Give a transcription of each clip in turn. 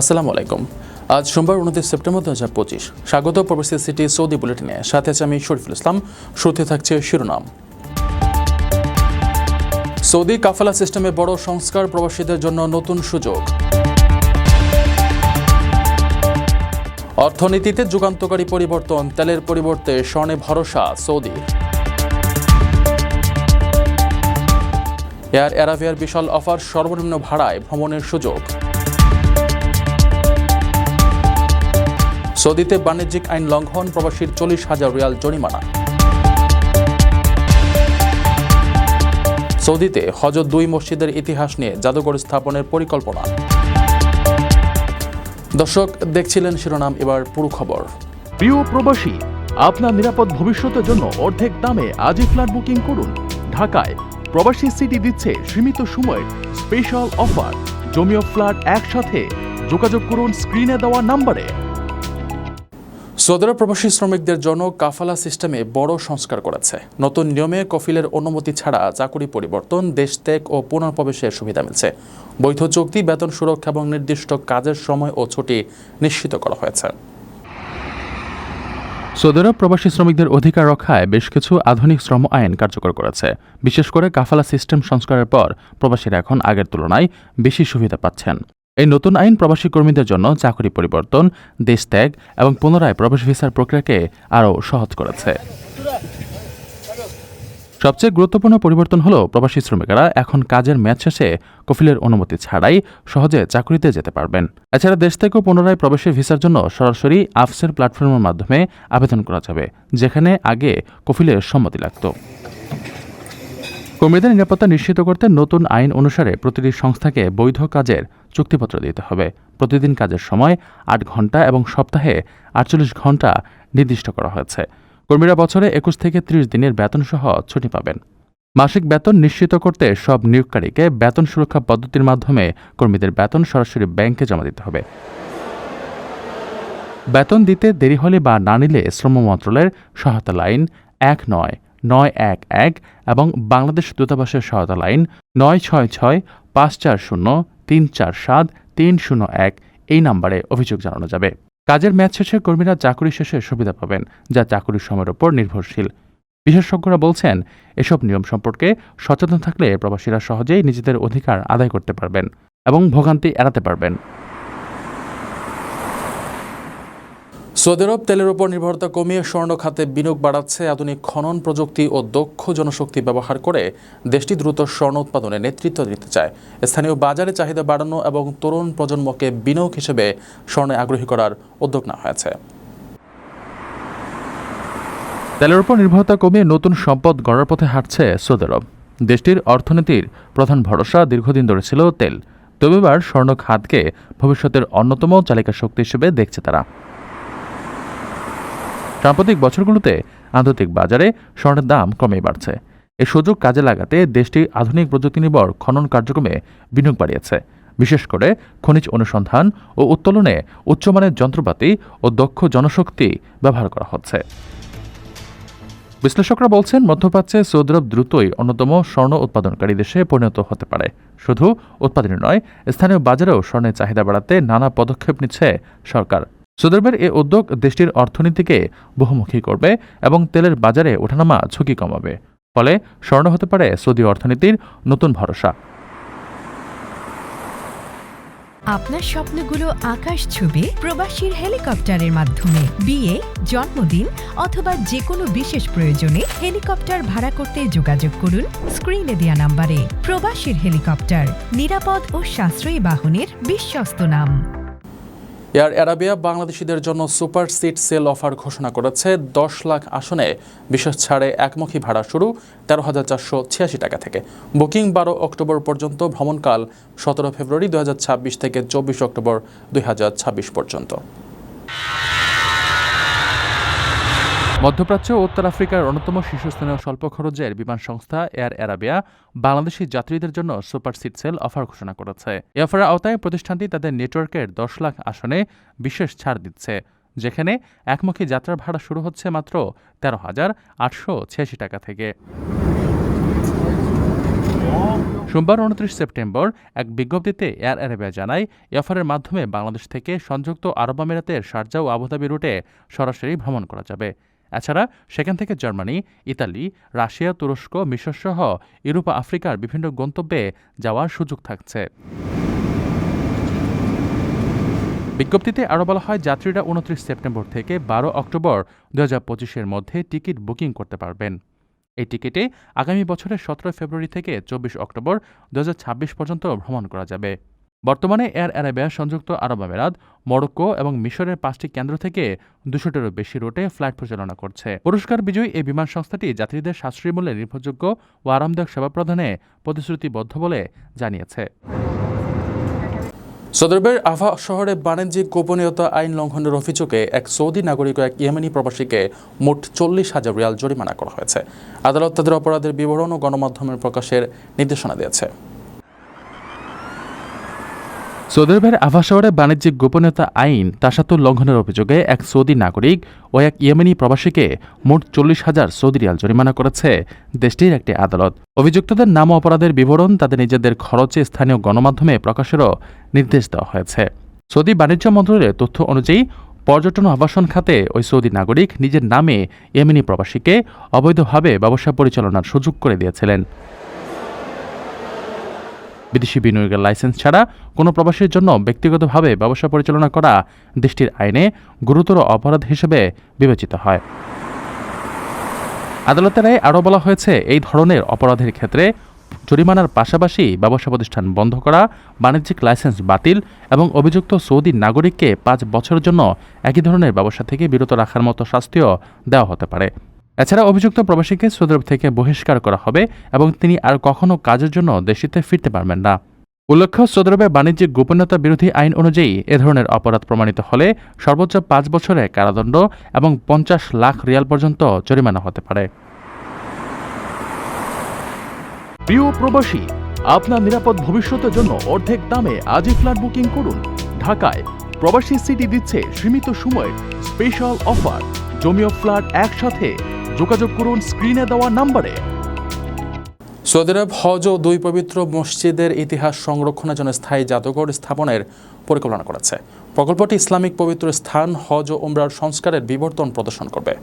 আসসালামু আলাইকুম। আজ সোমবার উনত্রিশ সেপ্টেম্বর দু হাজার পঁচিশ। স্বাগত প্রবাসী সিটি সৌদি বুলেটিনে। সাথে আছে আমি শরীফুল ইসলাম। শুরুতে থাকছে শিরোনাম। সৌদি কাফালা সিস্টেমে বড় সংস্কার প্রবাসীদের জন্য নতুন সুযোগ। অর্থনীতিতে যুগান্তকারী পরিবর্তন, তেলের পরিবর্তে স্বর্ণে ভরসা সৌদি। এয়ার অ্যারাবিয়ার বিশাল অফার সর্বনিম্ন ভাড়ায় ভ্রমণের সুযোগ। সৌদিতে বাণিজ্যিক আইন লঙ্ঘন, প্রবাসীর চল্লিশ হাজার রিয়াল জরিমানা। সৌদিতে হজরত দুই মসজিদের ইতিহাস নিয়ে জাদুঘর স্থাপনের পরিকল্পনা। দর্শক, দেখছিলেন শিরোনাম, এবার পুরো খবর। প্রিয় প্রবাসী, আপনার নিরাপদ ভবিষ্যতের জন্য অর্ধেক দামে আজই ফ্ল্যাট বুকিং করুন। ঢাকায় প্রবাসী সিটি দিচ্ছে সীমিত সময়ের স্পেশাল অফার। জমিও ফ্ল্যাট একসাথে। যোগাযোগ করুন স্ক্রিনে দেওয়া নম্বরে। সৌদি প্রবাসী শ্রমিকদের জন্য কাফালা সিস্টেমে বড় সংস্কার করেছে। নতুন নিয়মে কফিলের অনুমতি ছাড়া চাকুরি পরিবর্তন, দেশ ত্যাগ ও পুনর্প্রবেশের সুবিধা মিলছে। বৈধ চুক্তি, বেতন সুরক্ষা এবং নির্দিষ্ট কাজের সময় ও ছুটি নিশ্চিত করা হয়েছে। সৌদি প্রবাসী শ্রমিকদের অধিকার রক্ষায় বেশ কিছু আধুনিক শ্রম আইন কার্যকর করেছে। বিশেষ করে কাফালা সিস্টেম সংস্কারের পর প্রবাসীরা এখন আগের তুলনায় বেশি সুবিধা পাচ্ছেন। এই নতুন আইন প্রবাসী কর্মীদের জন্য চাকরি পরিবর্তন, দেশ ত্যাগ এবং পুনরায় প্রবেশ ভিসার প্রক্রিয়াকে আরও সহজ করেছে। সবচেয়ে গুরুত্বপূর্ণ পরিবর্তন হল প্রবাসী শ্রমিকেরা এখন কাজের ম্যাচ শেষে কফিলের অনুমতি ছাড়াই সহজে চাকরিতে যেতে পারবেন। এছাড়া দেশ থেকে পুনরায় প্রবেশের ভিসার জন্য সরাসরি আফসের প্ল্যাটফর্মের মাধ্যমে আবেদন করা যাবে, যেখানে আগে কফিলের সম্মতি লাগত। কর্মীদের নিরাপত্তা নিশ্চিত করতে নতুন আইন অনুসারে প্রতিটি সংস্থাকে বৈধ কাজের চুক্তিপত্র দিতে হবে। প্রতিদিন কাজের সময় আট ঘণ্টা এবং সপ্তাহে আটচল্লিশ ঘণ্টা নির্দিষ্ট করা হয়েছে। কর্মীরা বছরে একুশ থেকে ত্রিশ দিনের বেতন সহ ছুটি পাবেন। মাসিক বেতন নিশ্চিত করতে সব নিয়োগকারীকে বেতন সুরক্ষা পদ্ধতির মাধ্যমে কর্মীদের বেতন সরাসরি ব্যাংকে জমা দিতে হবে। বেতন দিতে দেরি হলে বা না নিলে শ্রম মন্ত্রণালয়ের সহায়তা লাইন এক নয় নয় এক এক এবং বাংলাদেশ দূতাবাসের সহায়তা লাইন নয় ছয় ছয় পাঁচ চার শূন্য তিন চার সাত তিন শূন্য এক এই নম্বরে অভিযোগ জানানো যাবে। কাজের ম্যাচ শেষে কর্মীরা চাকরি শেষে সুবিধা পাবেন, যা চাকরির সময়ের ওপর নির্ভরশীল। বিশেষজ্ঞরা বলছেন, এসব নিয়ম সম্পর্কে সচেতন থাকলে প্রবাসীরা সহজেই নিজেদের অধিকার আদায় করতে পারবেন এবং ভোগান্তি এড়াতে পারবেন। সৌদি আরব তেলের উপর নির্ভরতা কমিয়ে স্বর্ণ খাতে বিনিয়োগ বাড়াচ্ছে আধুনিক খনন প্রযুক্তি ও দক্ষ জনশক্তি ব্যবহার করে দেশটি দ্রুত স্বর্ণ উৎপাদনে নেতৃত্ব দিতে চায়। স্থানীয় বাজারে চাহিদা বাড়ানো এবং তরুণ প্রজন্মকে বিনিয়োগ হিসেবে স্বর্ণে আগ্রহী করার উদ্যোগ নেওয়া হয়েছে। তেলের উপর নির্ভরতা কমিয়ে নতুন সম্পদ গড়ার পথে হাঁটছে সৌদি আরব। দেশটির অর্থনীতির প্রধান ভরসা দীর্ঘদিন ধরে ছিল তেল। তবে এবার স্বর্ণ খাতকে ভবিষ্যতের অন্যতম চালিকা শক্তি হিসেবে দেখছে তারা। সাম্প্রতিক বছরগুলোতে আন্তর্জাতিক বাজারে স্বর্ণের দাম ক্রমেই বাড়ছে। এই সুযোগ কাজে লাগাতে দেশটি আধুনিক প্রযুক্তি নির্ভর খনন কার্যক্রমে বিনিয়োগ বাড়িয়েছে। বিশেষ করে খনিজ অনুসন্ধান ও উত্তোলনে উচ্চমানের যন্ত্রপাতি ও দক্ষ জনশক্তি ব্যবহার করা হচ্ছে। বিশ্লেষকরা বলছেন, মধ্যপ্রাচ্যে সৌদি আরব দ্রুতই অন্যতম স্বর্ণ উৎপাদনকারী দেশে পরিণত হতে পারে। শুধু উৎপাদনই নয়, স্থানীয় বাজারেও স্বর্ণের চাহিদা বাড়াতে নানা পদক্ষেপ নিচ্ছে সরকার। সৌদি আরবের এ উদ্যোগ দেশটির অর্থনীতিকে বহুমুখী করবে এবং তেলের বাজারে ওঠানামা ঝুঁকি কমাবে। ফলে স্বর্ণ হতে পারে সৌদি অর্থনীতির নতুন ভরসা। আপনার স্বপ্নগুলো আকাশ ছুবে প্রবাসীর হেলিকপ্টারের মাধ্যমে। বিয়ে, জন্মদিন অথবা যে কোনো বিশেষ প্রয়োজনে হেলিকপ্টার ভাড়া করতে যোগাযোগ করুন স্ক্রিনে দেওয়া নাম্বারে। প্রবাসীর হেলিকপ্টার নিরাপদ ও সাশ্রয়ী বাহনের বিশ্বস্ত নাম। এয়ার অ্যারাবিয়া বাংলাদেশিদের জন্য সুপার সিট সেল অফার ঘোষণা করেছে। দশ লাখ আসনে বিশেষ ছাড়ে একমুখী ভাড়া শুরু তেরো হাজার চারশো ছিয়াশি টাকা থেকে। বুকিং বারো অক্টোবর পর্যন্ত, ভ্রমণকাল সতেরো ফেব্রুয়ারি দু হাজার ছাব্বিশ থেকে চব্বিশ অক্টোবর দুই হাজার ছাব্বিশ পর্যন্ত। মধ্যপ্রাচ্য ও উত্তর আফ্রিকার অন্যতম শীর্ষস্থানীয় স্বল্প খরচের বিমান সংস্থা এয়ার অ্যারাবিয়া, বাংলাদেশি যাত্রীদের জন্য সুপার সিট সেল অফার ঘোষণা করেছে। এ অফারের আওতায় প্রতিষ্ঠানটি তাদের নেটওয়ার্কের দশ লাখ আসনে বিশেষ ছাড় দিচ্ছে, যেখানে একমুখী যাত্রার ভাড়া শুরু হচ্ছে মাত্র তেরো হাজার আটশো ছিয়াশি টাকা থেকে। সোমবার উনত্রিশ সেপ্টেম্বর এক বিজ্ঞপ্তিতে এয়ার অ্যারাবিয়া জানায়, এই অফারের মাধ্যমে বাংলাদেশ থেকে সংযুক্ত আরব আমিরাতের শারজা ও আবুধাবি রুটে সরাসরি ভ্রমণ করা যাবে। এছাড়া সেখান থেকে জার্মানি, ইতালি, রাশিয়া, তুরস্ক, মিশর সহ ইউরোপ, আফ্রিকার বিভিন্ন গন্তব্যে যাওয়ার সুযোগ থাকছে। বিজ্ঞপ্তিতে আরও বলা হয়, যাত্রীরা উনত্রিশ সেপ্টেম্বর থেকে বারো অক্টোবর দু হাজার পঁচিশের মধ্যে টিকিট বুকিং করতে পারবেন। এই টিকিটে আগামী বছরের সতেরো ফেব্রুয়ারি থেকে চব্বিশ অক্টোবর দু হাজার ছাব্বিশ পর্যন্ত ভ্রমণ করা যাবে। বর্তমানে এয়ার অ্যারাবিয়া সংযুক্ত আরব আমিরাত, মরক্কো এবং মিশরের পাঁচটি কেন্দ্র থেকে দুশোটিরও বেশি রুটে ফ্লাইট পরিচালনা করছে। পুরস্কার বিজয়ী এই বিমান সংস্থাটি যাত্রীদের সাশ্রয়ী মূল্যে নির্ভরযোগ্য ও আরামদায়ক সেবা প্রদানে প্রতিশ্রুতিবদ্ধ বলে জানিয়েছে। সদরবের আভা শহরে বাণিজ্যিক গোপনীয়তা আইন লঙ্ঘনের অভিযোগে এক সৌদি নাগরিক ও এক ইয়েমেনি প্রবাসীকে মোট চল্লিশ হাজার রিয়াল জরিমানা করা হয়েছে। আদালত তাদের অপরাধের বিবরণ ও গণমাধ্যমের প্রকাশের নির্দেশনা দিয়েছে। সৌদি আরবের আভা শহরে বাণিজ্যিক গোপনীয়তা আইন তাসাতুর লঙ্ঘনের অভিযোগে এক সৌদি নাগরিক ও এক ইয়েমেনি প্রবাসীকে মোট চল্লিশ হাজার সৌদি রিয়াল জরিমানা করেছে দেশটির একটি আদালত। অভিযুক্তদের নাম অপরাধের বিবরণ তাদের নিজেদের খরচে স্থানীয় গণমাধ্যমে প্রকাশেরও নির্দেশ দেওয়া হয়েছে। সৌদি বাণিজ্য মন্ত্রণালয়ের তথ্য অনুযায়ী, পর্যটন আবাসন খাতে ওই সৌদি নাগরিক নিজের নামে ইয়েমেনি প্রবাসীকে অবৈধভাবে ব্যবসা পরিচালনার সুযোগ করে দিয়েছিলেন। বিদেশি বিনিয়োগের লাইসেন্স ছাড়া কোনো প্রবাসীর জন্য ব্যক্তিগতভাবে ব্যবসা পরিচালনা করা দেশটির আইনে গুরুতর অপরাধ হিসেবে বিবেচিত হয়। আদালতের রায়ে আরও বলা হয়েছে, এই ধরনের অপরাধের ক্ষেত্রে জরিমানার পাশাপাশি ব্যবসা প্রতিষ্ঠান বন্ধ করা, বাণিজ্যিক লাইসেন্স বাতিল এবং অভিযুক্ত সৌদি নাগরিককে পাঁচ বছরের জন্য একই ধরনের ব্যবসা থেকে বিরত রাখার মতো শাস্তিও দেওয়া হতে পারে। এছাড়া অভিযুক্ত প্রবাসীকে সৌদি আরব থেকে বহিষ্কার করা হবে এবং তিনি আর কখনো কাজের জন্য দেশটিতে ফিরতে পারবেন না। উল্লেখ্য সৌদি আরবের বাণিজ্যিক গোপনীয়তা বিরোধী আইন অনুযায়ী এ ধরনের অপরাধ প্রমাণিত হলে সর্বোচ্চ পাঁচ বছরের কারাদণ্ড এবং পঞ্চাশ লাখ রিয়াল পর্যন্ত জরিমানা হতে পারে। প্রিয় প্রবাসী, আপনার নিরাপদ ভবিষ্যতের জন্য অর্ধেক দামে আজই ফ্ল্যাট বুকিং করুন। ঢাকায় প্রবাসী সিটি দিচ্ছে সীমিত সময়ের স্পেশাল অফার। জমিও ফ্ল্যাট একসাথে যোগাযোগ করুন স্ক্রিনে দেওয়া নম্বরে। সৌদি আরব হজ ও দুই পবিত্র মসজিদের ইতিহাস সংরক্ষণের জন্য স্থায়ী জাদুঘর স্থাপনের পরিকল্পনা করেছে। প্রকল্পটি ইসলামিক পবিত্র স্থান হজ ও উমরার সংস্কারের বিবর্তন প্রদর্শন করবে।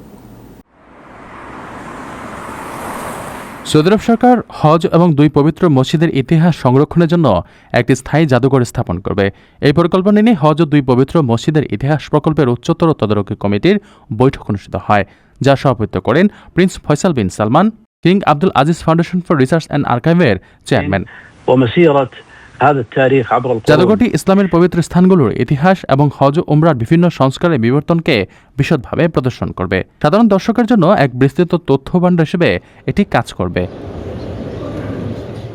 সৌদি আরব সরকার হজ এবং দুই পবিত্র মসজিদের ইতিহাস সংরক্ষণের জন্য একটি স্থায়ী জাদুঘর স্থাপন করবে। এই পরিকল্পনা নিয়ে হজ ও দুই পবিত্র মসজিদের ইতিহাস প্রকল্পের উচ্চতর তদারকি কমিটির বৈঠক অনুষ্ঠিত হয়। যা সভাপতিত্ব করেন prince Faisal bin Salman king Abdul Aziz foundation for research and আর্কাইভের chairman. জাদুঘরটি ইসলামের পবিত্র স্থানগুলোর ইতিহাস এবং হজ উমরার বিভিন্ন সংস্কারের বিবর্তনকে বিশদভাবে প্রদর্শন করবে। সাধারণ দর্শকের জন্য এক বিস্তৃত তথ্য ভাণ্ডার হিসেবে এটি কাজ করবে।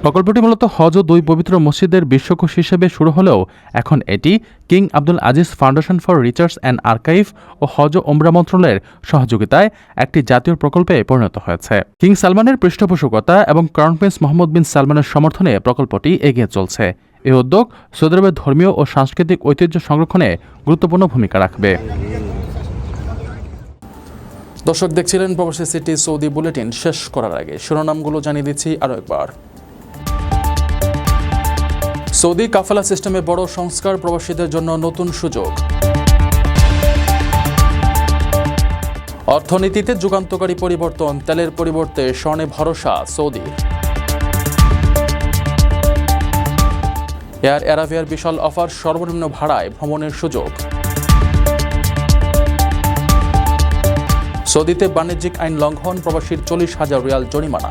প্রকল্পটি মূলত হজ ও দুই পবিত্র মসজিদের বিশ্বকোষ হিসেবে শুরু হলেও এখন এটি king Abdul Aziz foundation for research and archive ও হজ ওমরা মন্ত্রণালয়ের সহযোগিতায় একটি জাতীয় প্রকল্পে পরিণত হয়েছে। কিং সালমানের পৃষ্ঠপোষকতা এবং ক্রাউন প্রিন্স মোহাম্মদ বিন সালমানের সমর্থনে প্রকল্পটি এগিয়ে চলছে। এই উদ্যোগ সৌদি ধর্মীয় ও সাংস্কৃতিক ঐতিহ্য সংরক্ষণে গুরুত্বপূর্ণ ভূমিকা রাখবে। দর্শক দেখছিলেন প্রবাসী সিটি সৌদি বুলেটিন শেষ করার আগে। শিরোনামগুলো জানিয়ে দিচ্ছি আরও একবার। সৌদি কাফেলা সিস্টেমে বড় সংস্কার প্রবাসীদের জন্য নতুন সুযোগ। অর্থনীতিতে যুগান্তকারী পরিবর্তন, তেলের পরিবর্তে স্বর্ণে ভরসা সৌদি। এয়ার অ্যারাবিয়ার বিশাল অফার সর্বনিম্ন ভাড়ায় ভ্রমণের সুযোগ। সৌদিতে বাণিজ্যিক আইন লঙ্ঘন, প্রবাসীর চল্লিশ হাজার রিয়াল জরিমানা।